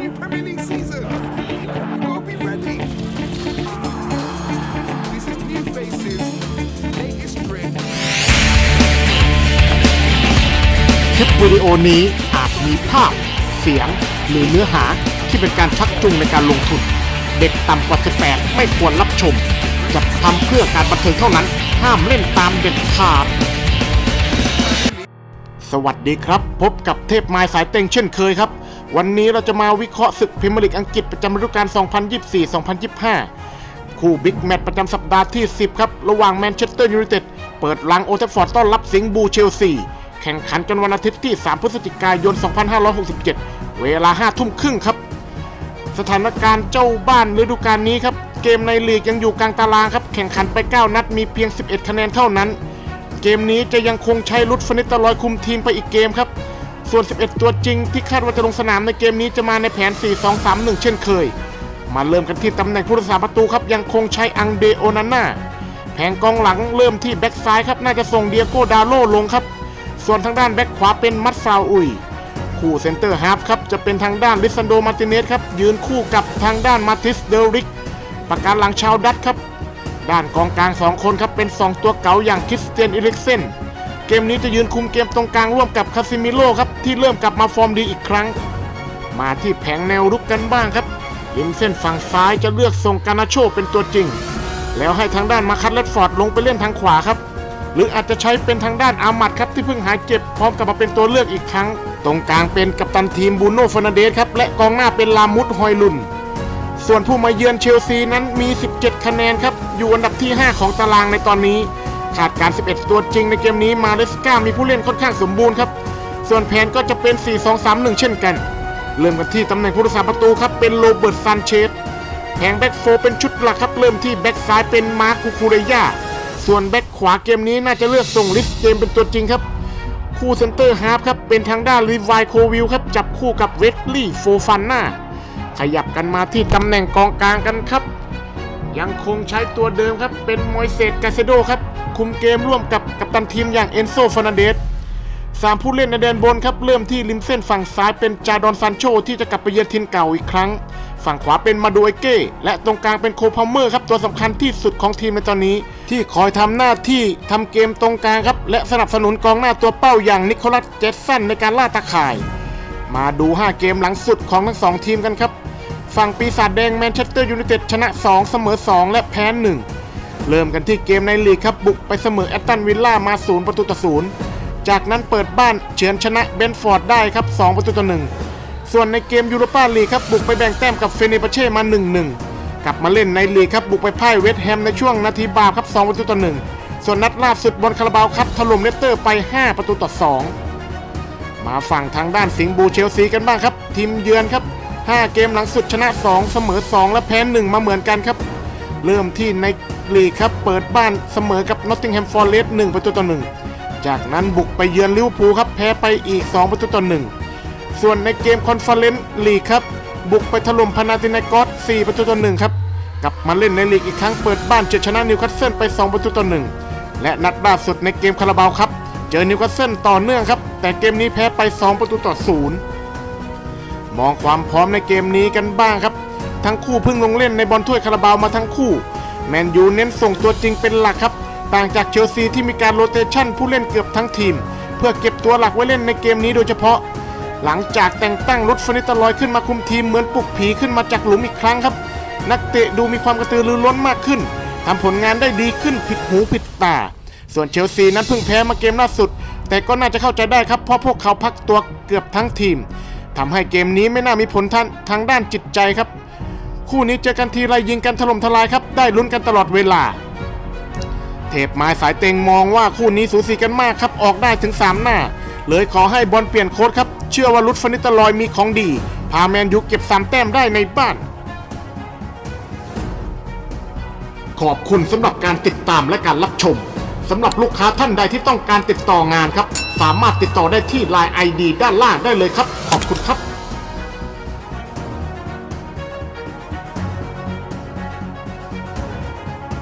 new Premier League season. You gotta be ready. This is new faces, latest trend. คลิปวิดีโอนี้อาจมีภาพ เสียง หรือเนื้อหาที่เป็นการชักจูงในการลงทุน เด็กต่ำกว่า 18 ไม่ควรรับชมจัดทำเพื่อการบันเทิงเท่านั้น ห้ามเล่นตามเด็ดขาด สวัสดีครับ พบกับเทพไม้สายเต็งเช่นเคยครับ วันนี้เราจะมาวิเคราะห์ศึกพรีเมียร์ลีกอังกฤษประจำฤดูกาล 2024-2025 คู่บิ๊กแมตช์ประจำสัปดาห์ที่ 10 ครับ ระหว่างแมนเชสเตอร์ยูไนเต็ดเปิดลังโอเทฟฟอร์ดต้อนรับสิงห์บูเชลซี แข่งขันจนวันอาทิตย์ที่ 3 พฤศจิกายน 2567 เวลา 5 ทุ่มครึ่งครับ สถานการณ์เจ้าบ้านฤดูกาลนี้ครับเกมในลีกยังอยู่กลางตารางครับแข่งขันไป 9 นัดมีเพียง 11 คะแนนเท่านั้น เกมนี้จะยังคงใช้ลุดฟนิตลอยคุมทีมไปอีกเกมครับ ส่วน 11 ตัวจริงที่คาดว่าจะลงสนามในเกมนี้จะมาในแผน 4-2-3-1 เช่นเคย มาเริ่มกันที่ตำแหน่งผู้รักษาประตูครับยังคงใช้อังเดโอนาน่าแผงกองหลังเริ่มที่แบ็กซ้ายครับน่าจะส่งเดียโกดาโลลงครับ ส่วนทางด้านแบ็กขวาเป็นมัตซาวอุยคู่เซนเตอร์ฮาร์ฟครับจะเป็นทางด้านลิซันโดมาร์ติเนสครับยืนคู่กับทางด้านมาติสเดลริกประการหลังชาวดัตครับ ด้านกองกลาง 2 คนครับเป็น 2 ตัวเก๋าอย่างคริสเตียนอิริกเซนเกมนี้จะยืนคุมเกมตรงกลางร่วมกับคาซิมิโลครับที่เริ่มกลับมาฟอร์มดีอีกครั้ง มาที่แผงแนวรุกกันบ้างครับริมเส้นฝั่งซ้ายจะเลือกส่งกานาโชเป็นตัวจริง แล้วให้ทางด้านมาคัตเลดฟอร์ดลงไปเล่นทางขวาครับ หรืออาจจะใช้เป็นทางด้านอามัดครับที่เพิ่งหายเจ็บพร้อมกับมาเป็นตัวเลือกอีกครั้ง ตรงกลางเป็นกัปตันทีมบูโน่ฟ r นเดสครับและกองหน้าเป็นลามุดฮอยลุน ส่วนผู้มาเยือนเชลซีนั้นมี 17 คะแนนครับ อยู่อันดับที่ 5 ของตารางในตอนนี้ ขาดการ 11 ตัวจริงในเกมนี้มาเลสกามีผู้เล่นค่อนข้างสมบูรณ์ครับ ส่วนแผนก็จะเป็น 4-2-3-1 เช่นกัน เริ่มกันที่ตำแหน่งผู้รักษาประตูครับเป็นโรเบิร์ตซานเชสแผงแบ็กโฟเป็นชุดหลักครับเริ่มที่แบ็กซ้ายเป็นมาร์คคูคูเรยาส่วนแบ็กขวาเกมนี้น่าจะเลือกส่งลิสเกมเป็นตัวจริงครับคู่เซนเตอร์ฮาร์ฟครับเป็นทางด้านรีไวโควิลครับจับคู่กับเวสลี่โฟฟันนา ขยับกันมาที่ตำแหน่งกองกลางกันครับ ยังคงใช้ตัวเดิมครับ เป็นมอยเซตกาเซโดครับ คุมเกมร่วมกับกัปตันทีมอย่างเอนโซฟ r นาเดสสามผู้เล่นในแดนบนครับ เริ่มที่ริมเส้นฝั่งซ้ายเป็นจาดอนซานโชที่จะกลับไปเยือนทินเก่าอีกครั้ง ฝั่งขวาเป็นมาดูเอเก้ และตรงกลางเป็นโคพาเมอร์ครับ ตัวสำคัญที่สุดของทีมในตอนนี้ ที่คอยทำหน้าที่ทำเกมตรงกลางครับ และสนับสนุนกองหน้าตัวเป้าอย่างนิโคลัสเจสสันในการล่าตะข่าย มาดู 5 เกมหลังสุดของทั้ง 2 ทีมกันครับ ฝั่งปีศาจแดงแมนเชสเตอร์ยูไนเต็ดชนะ 2 เสมอ 2 และแพ้ 1 เริ่มกันที่เกมในลีกครับบุกไปเสมอแอตตันวิลล่ามา 0 ประตูต่อ0จากนั้นเปิดบ้านเฉือนชนะเบนฟอร์ดได้ครับ 2 ประตูต่อ 1 ส่วนในเกมยูโรปาลีกครับบุกไปแบ่งแต้มกับเฟเนเบเช่มา 1-1 กลับมาเล่นในลีกครับบุกไปพ่ายเวสต์แฮมในช่วงนาทีบาปครับ 2 ประตูต่อ 1 ส่วนนัดล่าสุดบอลคาราบาวครับถล่มเลสเตอร์ไป 5 ประตูต่อ 2 มาฝั่งทางด้านสิงห์บูเชลซีกันบ้างครับ ทีมเยือนครับ 5 เกมหลังสุดชนะ 2 เสมอ 2 และแพ้ 1 มาเหมือนกันครับ เริ่มที่ในลีกครับเปิดบ้านเสมอกับนอตติงแฮมฟอร์เรสต์1ประตูต่อ 1 จากนั้นบุกไปเยือนลิเวอร์พูลครับแพ้ไปอีก 2 ประตูต่อ 1 ส่วนในเกมคอนเฟอเรนซ์ลีกครับบุกไปถล่มพานาตินากอส4ประตูต่อ 1 ครับกลับมาเล่นในลีกอีกครั้งเปิดบ้านเจอชนะนิวคาสเซิลไป 2 ประตูต่อ 1 และนัดล่าสุดในเกมคาราบาวครับเจอนิวคาสเซิลต่อเนื่องครับแต่เกมนี้แพ้ไป 2 ประตูต่อ 0 มองความพร้อมในเกมนี้กันบ้างครับ ทั้งคู่เพิ่งลงเล่นในบอลถ้วยคาราบาวมาทั้งคู่ แมนยูเน้นส่งตัวจริงเป็นหลักครับ ต่างจากเชลซีที่มีการโรเตชันผู้เล่นเกือบทั้งทีม เพื่อเก็บตัวหลักไว้เล่นในเกมนี้โดยเฉพาะ หลังจากแต่งตั้งรุดฟนิตลอยขึ้นมาคุมทีมเหมือนปลุกผีขึ้นมาจากหลุมอีกครั้งครับ นักเตะดูมีความกระตือรือร้นมากขึ้นทำผลงานได้ดีขึ้นผิดหูผิดตา ส่วนเชลซีนั้นเพิ่งแพ้มาเกมล่าสุด แต่ก็น่าจะเข้าใจได้ครับเพราะพวกเขาพักตัวเกือบทั้งทีม ทำให้เกมนี้ไม่น่ามีผลทางทางด้านจิตใจครับ คู่นี้เจอกันทีไรยิงกันถล่มทลายครับ ได้ลุ้นกันตลอดเวลา เทพไม้สายเต็งมองว่าคู่นี้สูสีกันมากครับ ออกได้ถึง 3 หน้า เลยขอให้บอลเปลี่ยนโค้ดครับ เชื่อว่าลุดฟนิตลอยมีของดี พาแมนยูเก็บ 3 แต้มได้ในบ้าน ขอบคุณสำหรับการติดตามและการรับชมสำหรับลูกค้าท่านใดที่ต้องการติดต่องานครับ สามารถติดต่อได้ที่ Line ID ด้านล่างได้เลยครับ ขอบคุณครับ